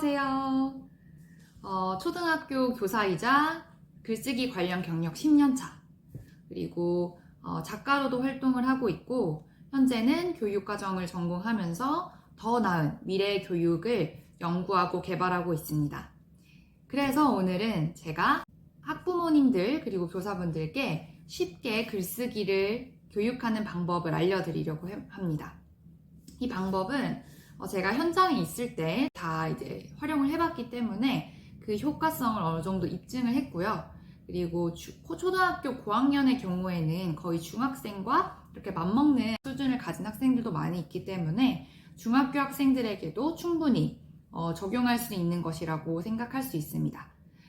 안녕하세요. 어, 초등학교 교사이자 글쓰기 관련 경력 10년차, 그리고 어, 작가로도 활동을 하고 있고, 현재는 교육과정을 전공하면서 더 나은 미래 교육을 연구하고 개발하고 있습니다. 그래서 오늘은 제가 학부모님들 그리고 교사분들께 쉽게 글쓰기를 교육하는 방법을 알려드리려고 해- 합니다. 이 방법은 어, 제가 현장에 있을 때 다 이제 활용을 해봤기 때문에 그 효과성을 어느 정도 입증을 했고요. 그리고 주- 코- 초등학교 고학년의 경우에는 거의 중학생과 이렇게 맞먹는 수준을 가진 학생들도 많이 있기 때문에 중학교 학생들에게도 충분히 어, 적용할 수 있는 것이라고 생각할 수 있습니다.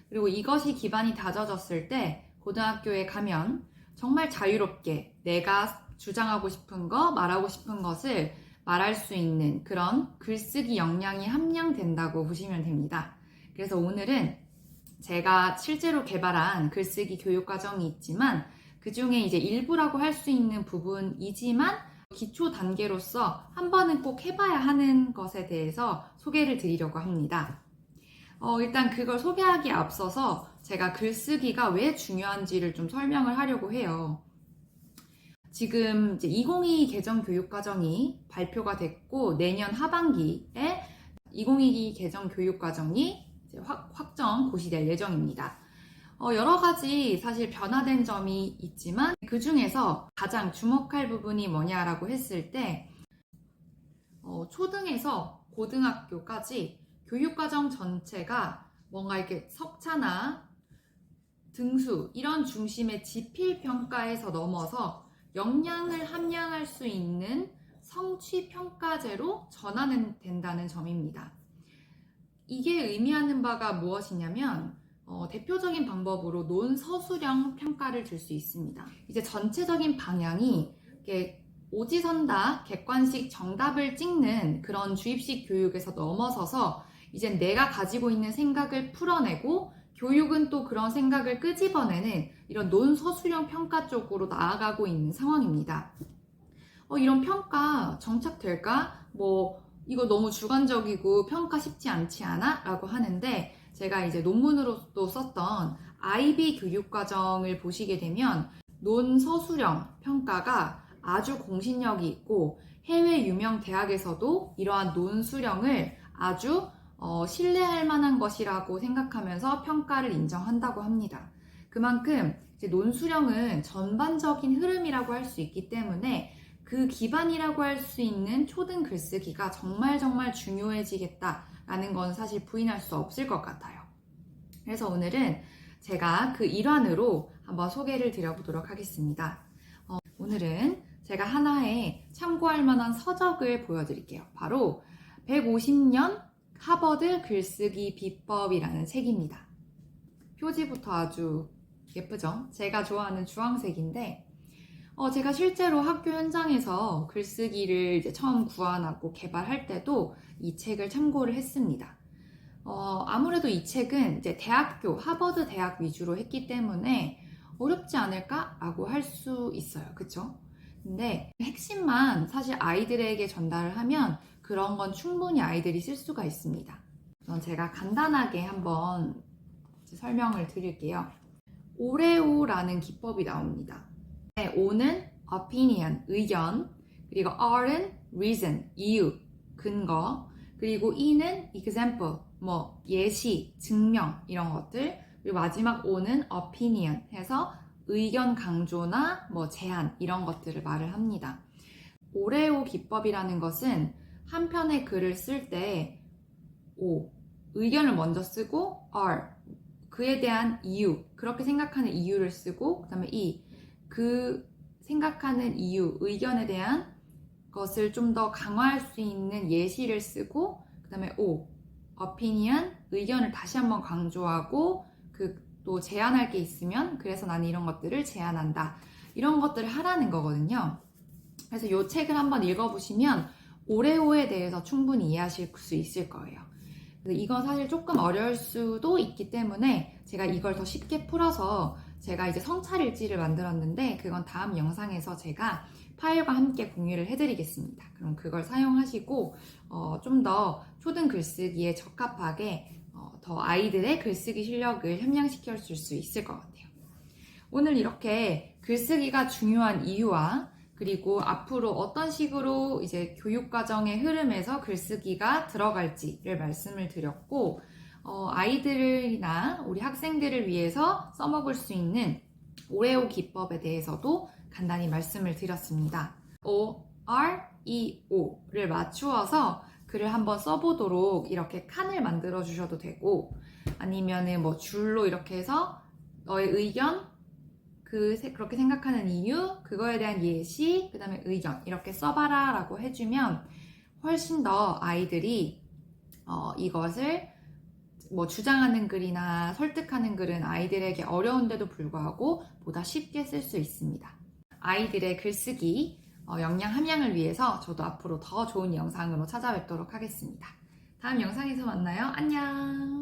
그리고 이것이 기반이 다져졌을 때 고등학교에 가면 정말 자유롭게 내가 주장하고 싶은 거, 말하고 싶은 것을 말할 수 있는 그런 글쓰기 역량이 함량된다고 보시면 됩니다. 그래서 오늘은 제가 실제로 개발한 글쓰기 교육 과정이 있지만 그 중에 이제 일부라고 할 수 있는 부분이지만 기초 단계로서 한 번은 꼭 해봐야 하는 것에 대해서 소개를 드리려고 합니다. 어, 일단 그걸 소개하기에 앞서서 제가 글쓰기가 왜 중요한지를 좀 설명을 하려고 해요. 지금 이제 2022 개정 교육 과정이 발표가 됐고 내년 하반기에 2022 개정 교육 과정이 이제 확, 확정 고시될 예정입니다. 어, 여러 가지 사실 변화된 점이 있지만 그 중에서 가장 주목할 부분이 뭐냐라고 했을 때 어, 초등에서 고등학교까지 교육과정 전체가 뭔가 이렇게 석차나 등수 이런 중심의 지필 평가에서 넘어서 역량을 함량할 수 있는 성취 평가제로 전환은 된다는 점입니다. 이게 의미하는 바가 무엇이냐면 어, 대표적인 방법으로 논서술형 평가를 줄 수 있습니다. 이제 전체적인 방향이 오지선다 객관식 정답을 찍는 그런 주입식 교육에서 넘어서서 이제 내가 가지고 있는 생각을 풀어내고 교육은 또 그런 생각을 끄집어내는 이런 논서술형 평가 쪽으로 나아가고 있는 상황입니다. 어, 이런 평가 정착될까? 뭐 이거 너무 주관적이고 평가 쉽지 않지 않아? 라고 하는데 제가 이제 논문으로도 썼던 IB 교육과정을 보시게 되면 논서술형 평가가 아주 공신력이 있고 해외 유명 대학에서도 이러한 논수령을 아주 어, 신뢰할 만한 것이라고 생각하면서 평가를 인정한다고 합니다. 그만큼 논수령은 전반적인 흐름이라고 할 수 있기 때문에 그 기반이라고 할 수 있는 초등 글쓰기가 정말 정말 중요해지겠다라는 건 사실 부인할 수 없을 것 같아요. 그래서 오늘은 제가 그 일환으로 한번 소개를 드려보도록 하겠습니다. 어, 오늘은 제가 하나의 참고할 만한 서적을 보여드릴게요. 바로 150년 하버드 글쓰기 비법이라는 책입니다. 표지부터 아주 예쁘죠? 제가 좋아하는 주황색인데, 어, 제가 실제로 학교 현장에서 글쓰기를 이제 처음 구안하고 개발할 때도 이 책을 참고를 했습니다. 어, 아무래도 이 책은 이제 대학교, 하버드 대학 위주로 했기 때문에 어렵지 않을까라고 할 수 있어요. 그쵸? 근데 핵심만 사실 아이들에게 전달을 하면 그런 건 충분히 아이들이 쓸 수가 있습니다. 우선 제가 간단하게 한번 설명을 드릴게요. 오레오라는 기법이 나옵니다. 네, O는 opinion, 의견, 그리고 R은 reason, 이유, 근거, 그리고 E는 example, 뭐 예시, 증명 이런 것들, 그리고 마지막 O는 opinion 해서 의견 강조나 뭐 제안 이런 것들을 말을 합니다. 오레오 기법이라는 것은 한 편의 글을 쓸 때 O 의견을 먼저 쓰고 R 그에 대한 이유 그렇게 생각하는 이유를 쓰고 그다음에 E 그 생각하는 이유 의견에 대한 것을 좀 더 강화할 수 있는 예시를 쓰고 그다음에 O opinion 의견을 다시 한번 강조하고 그 또 제안할 게 있으면 그래서 나는 이런 것들을 제안한다 이런 것들을 하라는 거거든요. 그래서 이 책을 한번 읽어보시면 오레오에 대해서 충분히 이해하실 수 있을 거예요. 이건 사실 조금 어려울 수도 있기 때문에 제가 이걸 더 쉽게 풀어서 제가 이제 성찰일지를 만들었는데 그건 다음 영상에서 제가 파일과 함께 공유를 해드리겠습니다. 그럼 그걸 사용하시고 어, 좀 더 초등 글쓰기에 적합하게 어, 더 아이들의 글쓰기 실력을 향상시켜 줄 수 있을 것 같아요. 오늘 이렇게 글쓰기가 중요한 이유와 그리고 앞으로 어떤 식으로 이제 교육과정의 흐름에서 글쓰기가 들어갈지를 말씀을 드렸고, 어, 아이들이나 우리 학생들을 위해서 써먹을 수 있는 오레오 기법에 대해서도 간단히 말씀을 드렸습니다. O, R, E, O를 맞추어서 글을 한번 써보도록 이렇게 칸을 만들어 주셔도 되고, 아니면은 뭐 줄로 이렇게 해서 너의 의견, 그 세- 그렇게 생각하는 이유, 그거에 대한 예시, 그 다음에 의견 이렇게 써봐라 라고 해주면 훨씬 더 아이들이 어, 이것을 뭐 주장하는 글이나 설득하는 글은 아이들에게 어려운데도 불구하고 보다 쉽게 쓸 수 있습니다. 아이들의 글쓰기 어, 역량 함양을 위해서 저도 앞으로 더 좋은 영상으로 찾아뵙도록 하겠습니다. 다음 영상에서 만나요. 안녕!